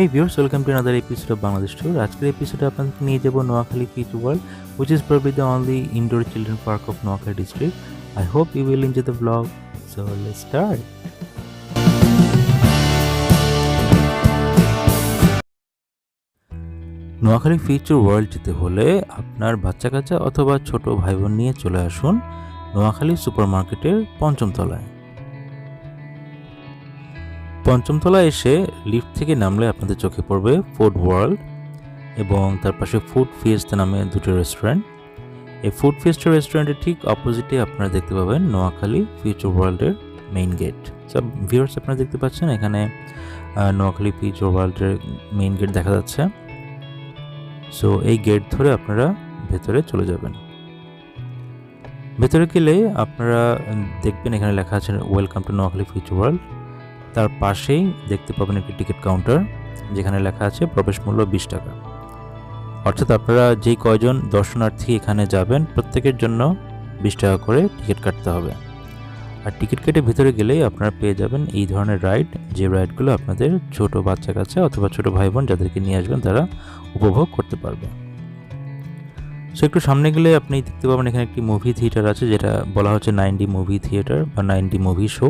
এই viewers welcome to another episode of Bangladesh tour আজকের এপিসোডে আপনাদেরকে নিয়ে যাব Noakhali future world which is probably the only indoor children park of Noakhali district I hope you will enjoy the blog so let's start Noakhali future world যেতে হলে আপনার বাচ্চা কাচ্চা অথবা ছোট ভাই বোন নিয়ে চলে আসুন নোয়াখালী সুপার মার্কেটের পঞ্চম তলায়। পঞ্চম তলায় এসে লিফট থেকে নামলে আপনাদের চোখে পড়বে ফুড ওয়ার্ল্ড এবং তার পাশে ফুড ফিয়েস্তা নামে দুটো রেস্টুরেন্ট এই ফুড ফিয়েস্টা রেস্টুরেন্টের ঠিক অপোজিটে আপনারা দেখতে পাবেন নোয়াখালী ফিউচার ওয়ার্ল্ডের মেইন গেট সব ভিউয়ার্স আপনারা দেখতে পাচ্ছেন এখানে নোয়াখালী ফিউচার ওয়ার্ল্ডের মেইন গেট দেখা যাচ্ছে। সো এই গেট ধরে আপনারা ভেতরে চলে যাবেন। ভেতরে গেলে আপনারা দেখবেন এখানে লেখা আছে welcome to Noakhali future world তার পাশেই দেখতে পাবেন একটি টিকিট কাউন্টার, যেখানে লেখা আছে প্রবেশ মূল্য বিশ টাকা। অর্থাৎ আপনারা যেই কয়জন দর্শনার্থী এখানে যাবেন, প্রত্যেকের জন্য বিশ টাকা করে টিকিট কাটতে হবে। আর টিকিট কেটে ভিতরে গেলেই আপনারা পেয়ে যাবেন এই ধরনের রাইড, যে রাইডগুলো আপনাদের ছোট বাচ্চা কাছে অথবা ছোট ভাই বোন যাদেরকে নিয়ে আসবেন, তারা উপভোগ করতে পারবে। সো একটু সামনে গেলে আপনি দেখতে পাবেন এখানে একটি মুভি থিয়েটার আছে, যেটা বলা হচ্ছে নাইনডি মুভি থিয়েটার বা নাইনডি মুভি শো।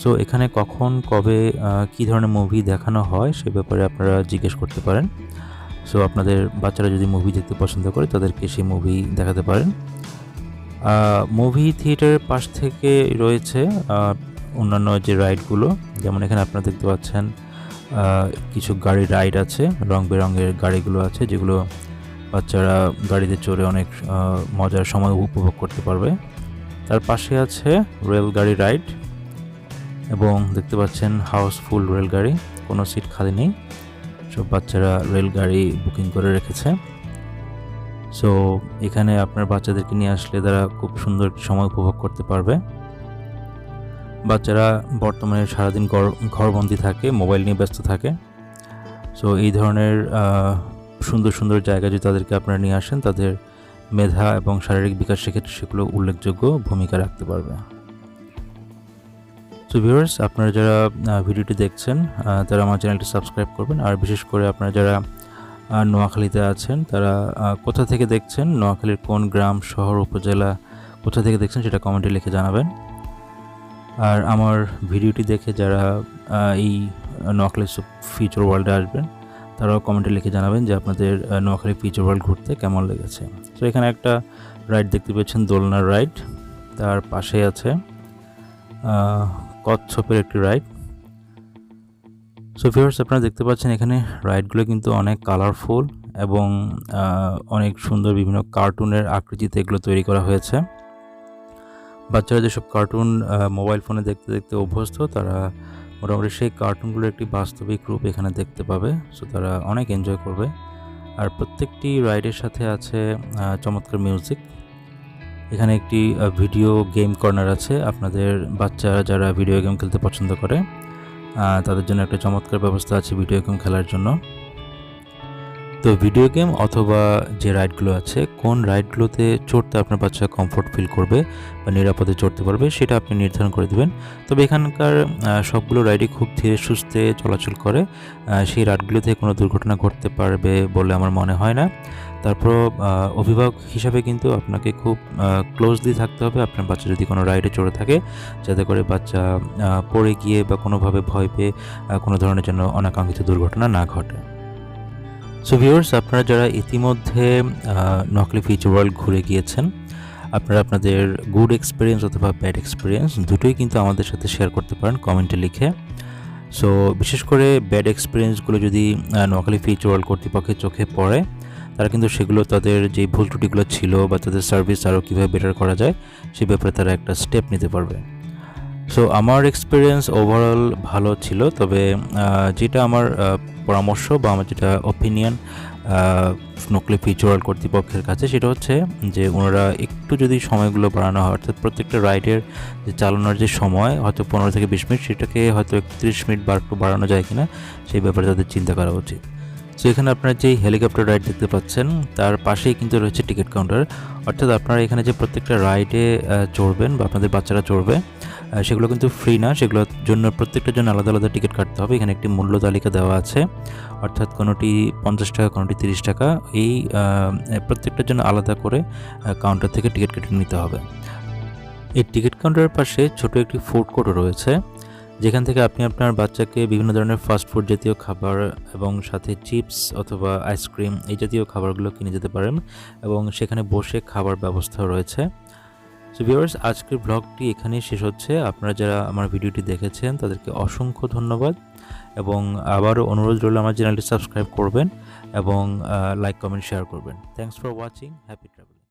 সো এখানে কখন, কবে কী ধরনের মুভি দেখানো হয় সে ব্যাপারে আপনারা জিজ্ঞেস করতে পারেন। সো আপনাদের বাচ্চারা যদি মুভি দেখতে পছন্দ করে, তাদেরকে সেই মুভি দেখাতে পারেন। মুভি থিয়েটারের পাশ থেকে রয়েছে অন্যান্য যে রাইডগুলো যেমন এখানে আপনারা দেখতে পাচ্ছেন কিছু গাড়ি রাইড আছে রং বেরঙের গাড়িগুলো আছে, যেগুলো বাচ্চারা গাড়িতে চড়ে অনেক মজার সময় উপভোগ করতে পারবে। তার পাশে আছে রেল গাড়ি রাইড এবং দেখতে পাচ্ছেন হাউসফুল রেলগাড়ি কোনো সিট খালি নেই। সব বাচ্চারা রেলগাড়ি বুকিং করে রেখেছে। সো এখানে আপনার বাচ্চাদেরকে নিয়ে আসলে তারা খুব সুন্দর একটি সময় উপভোগ করতে পারবে। বাচ্চারা বর্তমানে সারাদিন ঘর- ঘরবন্দি থাকে মোবাইল নিয়ে ব্যস্ত থাকে। সো এই ধরনের সুন্দর সুন্দর জায়গা যদি তাদেরকে আপনারা নিয়ে আসেন, তাদের মেধা এবং শারীরিক বিকাশের ক্ষেত্রে সেগুলো উল্লেখযোগ্য ভূমিকা রাখতে পারবে। সো ভিউয়ার্স আপনারা যারা ভিডিওটি দেখছেন তারা আমার চ্যানেলটি সাবস্ক্রাইব করবেন। আর বিশেষ করে আপনারা যারা নোয়াখালীতে আছেন, তারা কোথা থেকে দেখছেন, নোয়াখালীর কোন গ্রাম, শহর, উপজেলা, কোথা থেকে দেখছেন সেটা কমেন্টে লিখে জানাবেন। আর আমার ভিডিওটি দেখে যারা এই নোয়াখালী ফিউচার ওয়ার্ল্ডে আসবেন, তারাও কমেন্টে লিখে জানাবেন যে আপনাদের নোয়াখালী ফিউচার ওয়ার্ল্ড ঘুরতে কেমন লেগেছে। তো এখানে একটা রাইড দেখতে পেয়েছেন, দোলনার রাইড তার পাশে আছে কচ্ছপের একটি রাইড সো ভিউয়ার্স আপনারা দেখতে পাচ্ছেন এখানে রাইডগুলো কিন্তু অনেক কালারফুল এবং অনেক সুন্দর বিভিন্ন কার্টুনের আকৃতিতে এগুলো তৈরি করা হয়েছে। বাচ্চারা যেসব কার্টুন মোবাইল ফোনে দেখতে দেখতে অভ্যস্ত, তারা মোটামুটি সেই কার্টুনগুলোর একটি বাস্তবিক রূপ এখানে দেখতে পাবে। সো তারা অনেক এনজয় করবে। আর প্রত্যেকটি রাইডের সাথে আছে চমৎকার মিউজিক এখানে একটি ভিডিও গেম কর্নার আছে। আপনাদের বাচ্চারা যারা ভিডিও গেম খেলতে পছন্দ করে তাদের জন্য একটা চমৎকার ব্যবস্থা আছে ভিডিও গেম খেলার জন্য। তো ভিডিও গেম অথবা যে রাইডগুলো আছে, কোন রাইডগুলোতে চড়তে আপনার বাচ্চা কমফোর্ট ফিল করবে বা নিরাপদে চড়তে পারবে, সেটা আপনি নির্ধারণ করে দেবেন। তবে এখানকার সবগুলো রাইডই খুব ধীরে সুস্থে চলাচল করে। সেই রাইডগুলোতে কোনো দুর্ঘটনা ঘটতে পারবে বলে আমার মনে হয় না। তারপর অভিভাবক হিসাবে কিন্তু আপনাকে খুব ক্লোজলি থাকতে হবে। আপনার বাচ্চা যদি কোনো রাইডে চড়ে থাকে, যাতে করে বাচ্চা পড়ে গিয়ে বা কোনোভাবে ভয় পেয়ে কোনো ধরনের জন্য অনাকাঙ্ক্ষিত দুর্ঘটনা না ঘটে। সো ভিউয়ার্স আপনারা যারা ইতিমধ্যে নকলি ফিউচার ওয়ার্ল্ড ঘুরে গিয়েছেন, আপনারা আপনাদের গুড এক্সপিরিয়েন্স অথবা ব্যাড এক্সপিরিয়েন্স দুটোই কিন্তু আমাদের সাথে শেয়ার করতে পারেন কমেন্টে লিখে। সো বিশেষ করে ব্যাড এক্সপিরিয়েন্সগুলো যদি নোয়াখালী ফিউচার ওয়ার্ল্ড কর্তৃপক্ষের চোখে পড়ে তারা কিন্তু সেগুলো তাদের যে ভুল ত্রুটিগুলো ছিল বা তাদের সার্ভিস আরও কীভাবে বেটার করা যায়, সে ব্যাপারে তারা একটা স্টেপ নিতে পারবে। সো আমার এক্সপিরিয়েন্স ওভারঅল ভালো ছিল, তবে যেটা আমার পরামর্শ বা আমার যেটা ওপিনিয়ন নকলি ফিউচার কর্তৃপক্ষের কাছে, সেটা হচ্ছে যে ওনারা একটু যদি সময়গুলো বাড়ানো হয়, অর্থাৎ প্রত্যেকটা রাইডের যে চালানোর যে সময়, হয়তো পনেরো থেকে বিশ মিনিট, সেটাকে হয়তো একত্রিশ মিনিট বা একটু বাড়ানো যায় কিনা, সেই ব্যাপারে তাদের চিন্তা করা উচিত। সো এখানে আপনারা যেই হেলিকপ্টার রাইড দেখতে পাচ্ছেন, তার পাশেই কিন্তু রয়েছে টিকিট কাউন্টার অর্থাৎ আপনারা এখানে যে প্রত্যেকটা রাইডে চড়বেন বা আপনাদের বাচ্চারা চড়বে সেগুলো কিন্তু ফ্রি না। সেগুলোর জন্য, প্রত্যেকটার জন্য আলাদা আলাদা টিকিট কাটতে হবে। এখানে একটি মূল্য তালিকা দেওয়া আছে। অর্থাৎ কোনোটি পঞ্চাশ টাকা, কোনোটি তিরিশ টাকা। এই প্রত্যেকটার জন্য আলাদা করে কাউন্টার থেকে টিকিট কেটে নিতে হবে। এই টিকিট কাউন্টারের পাশে ছোট একটি ফুড কোর্টও রয়েছে। যেখান থেকে আপনি আপনার বাচ্চাকে বিভিন্ন ধরনের ফাস্ট ফুড জাতীয় খাবার এবং সাথে চিপস অথবা আইসক্রিম এই জাতীয় খাবারগুলো কিনে যেতে পারেন এবং সেখানে বসে খাবার ব্যবস্থাও রয়েছে। সো ভিউয়ার্স আজকের ব্লগটি এখানেই শেষ হচ্ছে। আপনারা যারা আমার ভিডিওটি দেখেছেন, তাদেরকে অসংখ্য ধন্যবাদ এবং আবারও অনুরোধ রইল আমার চ্যানেলটি সাবস্ক্রাইব করবেন এবং লাইক কমেন্ট শেয়ার করবেন। Thanks for watching happy travel